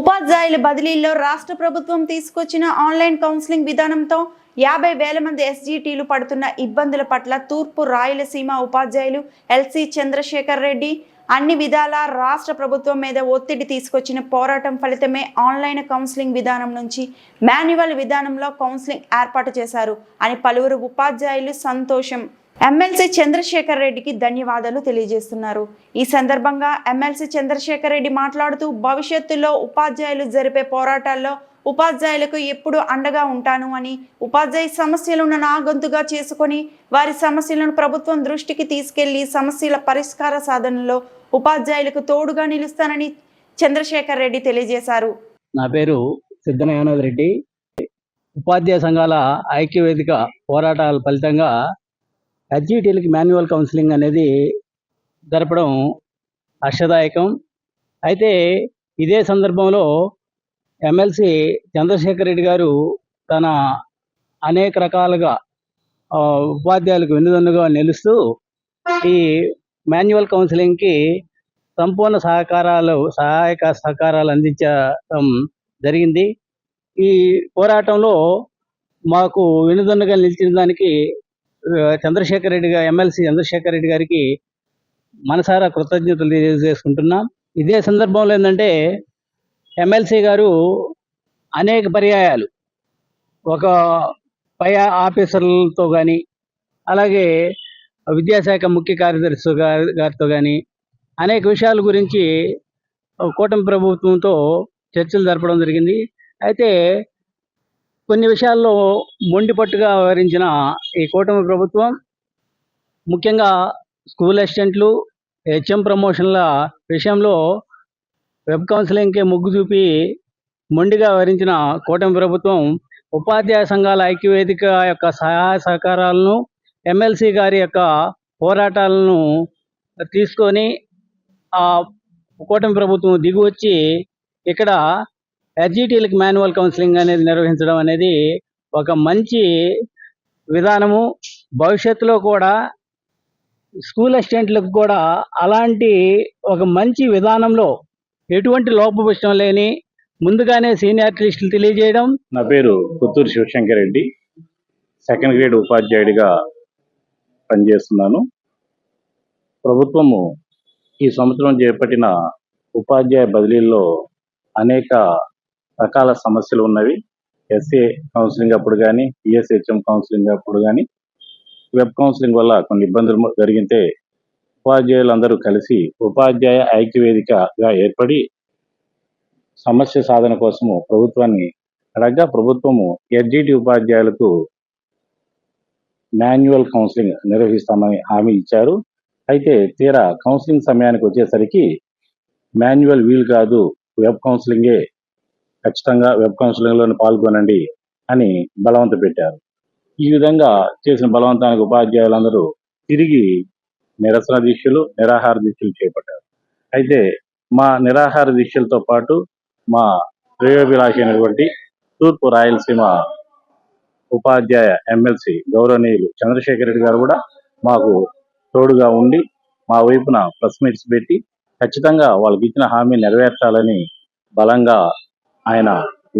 ఉపాధ్యాయుల బదిలీల్లో రాష్ట్ర ప్రభుత్వం తీసుకొచ్చిన ఆన్లైన్ కౌన్సిలింగ్ విధానంతో యాభై వేల మంది ఎస్జీటీలు పడుతున్న ఇబ్బందుల పట్ల తూర్పు రాయలసీమ ఉపాధ్యాయులు ఎల్సి చంద్రశేఖర్ రెడ్డి అన్ని విధాల రాష్ట్ర ప్రభుత్వం మీద ఒత్తిడి తీసుకొచ్చిన పోరాటం ఫలితమే ఆన్లైన్ కౌన్సిలింగ్ విధానం నుంచి మాన్యువల్ విధానంలో కౌన్సిలింగ్ ఏర్పాటు చేశారు అని పలువురు ఉపాధ్యాయులు సంతోషం ఎమ్మెల్సీ చంద్రశేఖర్ రెడ్డికి ధన్యవాదాలు తెలియజేస్తున్నారు. ఈ సందర్భంగా ఎమ్మెల్సీ చంద్రశేఖర్ రెడ్డి మాట్లాడుతూ భవిష్యత్తులో ఉపాధ్యాయులు జరిపే పోరాటాల్లో ఉపాధ్యాయులకు ఎప్పుడు అండగా ఉంటాను అని ఉపాధ్యాయ సమస్యలను నా గొంతుగా చేసుకొని వారి సమస్యలను ప్రభుత్వం దృష్టికి తీసుకెళ్ళి సమస్యల పరిష్కార సాధనలో ఉపాధ్యాయులకు తోడుగా నిలుస్తానని చంద్రశేఖర్ రెడ్డి తెలియజేశారు. నా పేరు సిద్ధన రెడ్డి. ఉపాధ్యాయ సంఘాల ఐక్యవేదిక పోరాటాల ఫలితంగా హెచ్జిటీలకి మాన్యువల్ కౌన్సిలింగ్ అనేది జరపడం హర్షదాయకం. అయితే ఇదే సందర్భంలో ఎమ్మెల్సీ చంద్రశేఖర్ రెడ్డి గారు తన అనేక రకాలుగా ఉపాధ్యాయులకు వెన్నుదన్నుగా నిలుస్తూ ఈ మాన్యువల్ కౌన్సిలింగ్కి సంపూర్ణ సహకారాలు సహాయక సహకారాలు అందించడం జరిగింది. ఈ పోరాటంలో మాకు వెనుదన్నుగా నిలిచిన దానికి చంద్రశేఖర్ రెడ్డి గారు ఎమ్మెల్సీ చంద్రశేఖర్ రెడ్డి గారికి మనసారా కృతజ్ఞతలు తెలియజేసుకుంటున్నాం. ఇదే సందర్భంలో ఏంటంటే ఎమ్మెల్సీ గారు అనేక పర్యాయాలు. ఒక పై ఆఫీసర్లతో కానీ అలాగే విద్యాశాఖ ముఖ్య కార్యదర్శి గారి గారితో కానీ అనేక విషయాల గురించి కూటమి ప్రభుత్వంతో చర్చలు జరపడం జరిగింది. అయితే కొన్ని విషయాల్లో మొండిపట్టుగా వ్యవహరించిన ఈ కూటమి ప్రభుత్వం ముఖ్యంగా స్కూల్ అసిస్టెంట్లు హెచ్ఎం ప్రమోషన్ల విషయంలో వెబ్ కౌన్సిలింగ్కి మొగ్గు చూపి మొండిగా వ్యవహరించిన కూటమి ప్రభుత్వం ఉపాధ్యాయ సంఘాల ఐక్యవేదిక యొక్క సహాయ సహకారాలను ఎమ్మెల్సీ గారి యొక్క పోరాటాలను తీసుకొని ఆ కూటమి ప్రభుత్వం దిగువచ్చి ఇక్కడ ఎస్జిటీలకు మాన్యువల్ కౌన్సిలింగ్ అనేది నిర్వహించడం అనేది ఒక మంచి విధానము. భవిష్యత్తులో కూడా స్కూల్ అసిస్టెంట్లకు కూడా అలాంటి ఒక మంచి విధానంలో ఎటువంటి లోపభూషణం లేని ముందుగానే సీనియర్ లిస్టులు తెలియజేయడం. నా పేరు పుత్తూరు శివశంకర్ రెడ్డి. సెకండ్ గ్రేడ్ ఉపాధ్యాయుడిగా పనిచేస్తున్నాను. ప్రభుత్వము ఈ సంవత్సరం చేపట్టిన ఉపాధ్యాయ బదిలీల్లో అనేక రకాల సమస్యలు ఉన్నవి. ఎస్ఏ కౌన్సిలింగ్ అప్పుడు కానీ ఈఎస్హెచ్ఎం కౌన్సిలింగ్ అప్పుడు కానీ వెబ్ కౌన్సిలింగ్ వల్ల కొన్ని ఇబ్బందులు జరిగితే ఉపాధ్యాయులందరూ కలిసి ఉపాధ్యాయ ఐక్యవేదికగా ఏర్పడి సమస్య సాధన కోసము ప్రభుత్వాన్ని అడగ్గా ప్రభుత్వము ఎడ్జిటి ఉపాధ్యాయులకు మాన్యువల్ కౌన్సిలింగ్ నిర్వహిస్తామని హామీ ఇచ్చారు. అయితే తీరా కౌన్సిలింగ్ సమయానికి వచ్చేసరికి మాన్యువల్ వీలు కాదు వెబ్ కౌన్సిలింగే ఖచ్చితంగా వెబ్ కౌన్సిలింగ్లోనే పాల్గొనండి అని బలవంత పెట్టారు. ఈ విధంగా చేసిన బలవంతానికి ఉపాధ్యాయులందరూ తిరిగి నిరసన దీక్షలు నిరాహార దీక్షలు చేపట్టారు. అయితే మా నిరాహార దీక్షలతో పాటు మా శ్రేయోభిలాషి అయినటువంటి తూర్పు రాయలసీమ ఉపాధ్యాయ ఎమ్మెల్సీ గౌరవనీయులు చంద్రశేఖర్ రెడ్డి గారు కూడా మాకు తోడుగా ఉండి మా వైపున ప్రెస్ మీట్స్ పెట్టి ఖచ్చితంగా వాళ్ళకి ఇచ్చిన హామీ నెరవేర్చాలని బలంగా ఆయన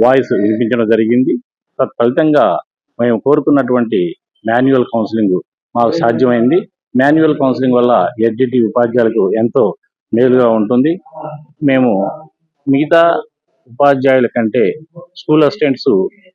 వాయిస్ వినిపించడం జరిగింది. తత్ఫలితంగా మేము కోరుకున్నటువంటి మాన్యువల్ కౌన్సిలింగ్ మాకు సాధ్యమైంది. మాన్యువల్ కౌన్సిలింగ్ వల్ల ఎడ్జిటి ఉపాధ్యాయులకు ఎంతో మేలుగా ఉంటుంది. మేము మిగతా ఉపాధ్యాయుల కంటే స్కూల్ అసిస్టెంట్స్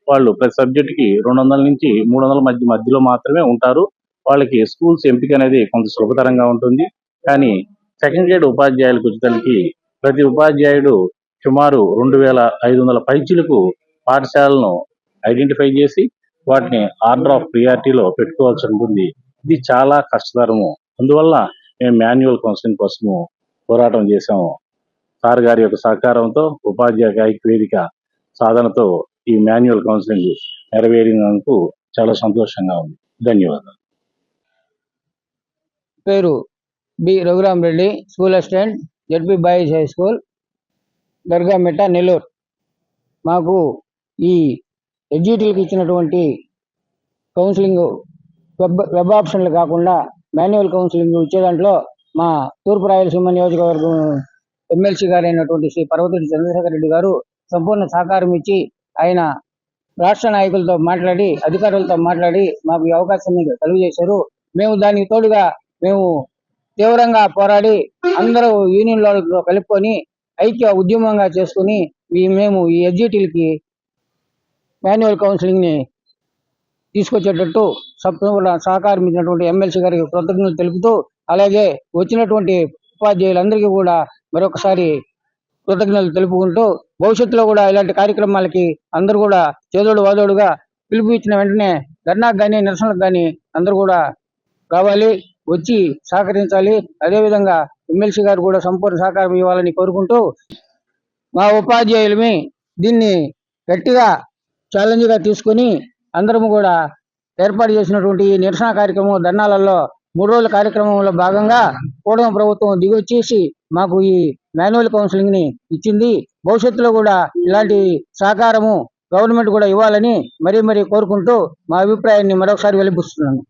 వాళ్ళు ప్రతి సబ్జెక్ట్కి రెండు వందల నుంచి మూడు వందల మధ్య మధ్యలో మాత్రమే ఉంటారు. వాళ్ళకి స్కూల్స్ ఎంపిక అనేది కొంత సులభతరంగా ఉంటుంది. కానీ సెకండ్ గ్రేడ్ ఉపాధ్యాయులకు వచ్చేసరికి ప్రతి ఉపాధ్యాయుడు సుమారు రెండు వేల ఐదు వందల పైచీలకు పాఠశాలను ఐడెంటిఫై చేసి వాటిని ఆర్డర్ ఆఫ్ ప్రియారిటీలో పెట్టుకోవాల్సి ఉంటుంది. ఇది చాలా కష్టతరము. అందువల్ల మేము మాన్యువల్ కౌన్సిలింగ్ కోసము పోరాటం చేశాము. సార్ గారి యొక్క సహకారంతో ఉపాధ్యాయ వేదిక సాధనతో ఈ మాన్యువల్ కౌన్సిలింగ్ నెరవేరినందుకు చాలా సంతోషంగా ఉంది. ధన్యవాదాలు. పేరు B Raghuram Reddy school assistant ZP boys high school. Dargamitta Nellore. మాకు ఈ ఎడ్జిటీలకు ఇచ్చినటువంటి కౌన్సిలింగ్ వెబ్ వెబ్ ఆప్షన్లు కాకుండా మాన్యువల్ కౌన్సిలింగ్ ఇచ్చే దాంట్లో మా తూర్పు రాయలసీమ నియోజకవర్గం ఎమ్మెల్సీ గారు అయినటువంటి శ్రీ పర్వతుడి చంద్రశేఖర్ రెడ్డి గారు సంపూర్ణ సహకారం ఇచ్చి ఆయన రాష్ట్ర నాయకులతో మాట్లాడి అధికారులతో మాట్లాడి మాకు ఈ అవకాశాన్ని కలుగజేశారు. మేము దానికి తోడుగా మేము తీవ్రంగా పోరాడి అందరూ యూనియన్లలో కలుపుకొని ఐక్య ఉద్యమంగా చేసుకుని ఈ మేము ఈ ఎస్జిటీలకి మాన్యువల్ కౌన్సిలింగ్ని తీసుకొచ్చేటట్టు సంపూర్ణ సహకారం ఇచ్చినటువంటి ఎమ్మెల్సీ గారికి కృతజ్ఞతలు తెలుపుతూ అలాగే వచ్చినటువంటి ఉపాధ్యాయులందరికీ కూడా మరొకసారి కృతజ్ఞతలు తెలుపుకుంటూ భవిష్యత్తులో కూడా ఇలాంటి కార్యక్రమాలకి అందరూ కూడా చేదోడు వాదోడుగా పిలుపు ఇచ్చిన వెంటనే ధర్నాకు కానీ నిరసనకు కానీ అందరూ కూడా రావాలి. వచ్చి సహకరించాలి. అదేవిధంగా ఎమ్మెల్సీ గారు కూడా సంపూర్ణ సహకారం ఇవ్వాలని కోరుకుంటూ మా ఉపాధ్యాయులమి దీన్ని గట్టిగా ఛాలెంజ్గా తీసుకుని తీసుకొని అందరము కూడా ఏర్పాటు చేసినటువంటి ఈ నిరసన కార్యక్రమం ధర్నాలలో మూడు రోజుల కార్యక్రమంలో భాగంగా కూటమి ప్రభుత్వం దిగొచ్చేసి మాకు ఈ మాన్యువల్ కౌన్సిలింగ్ని ఇచ్చింది. భవిష్యత్తులో కూడా ఇలాంటి సహకారము గవర్నమెంట్ కూడా ఇవ్వాలని మరీ మరీ కోరుకుంటూ మా అభిప్రాయాన్ని మరొకసారి వెలిపిస్తున్నాను